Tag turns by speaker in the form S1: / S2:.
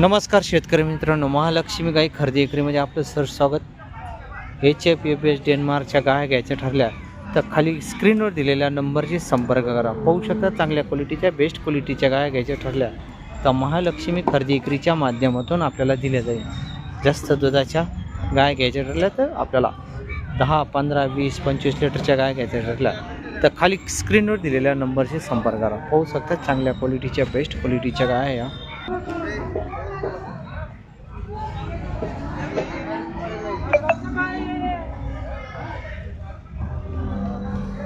S1: नमस्कार शेतकरी मित्रांनो महालक्ष्मी गाई खरेदी विक्रीमध्ये आपलं सर स्वागत. एच एफ एफ एस डेन्मार्कच्या गाय घ्यायच्या ठरल्या तर खाली स्क्रीनवर दिलेल्या नंबरशी संपर्क करा. पाहू शकता चांगल्या क्वालिटीच्या बेस्ट क्वालिटीच्या गाय घ्यायच्या ठरल्या तर महालक्ष्मी खरेदी विक्रीच्या माध्यमातून आपल्याला दिल्या जाईल. जास्त दुधाच्या गाय घ्यायच्या ठरल्या तर आपल्याला दहा पंधरा वीस पंचवीस लिटरच्या गाय घ्यायच्या ठरल्या तर खाली स्क्रीनवर दिलेल्या नंबरशी संपर्क करा. पाहू शकता चांगल्या क्वालिटीच्या बेस्ट क्वालिटीच्या गाय या.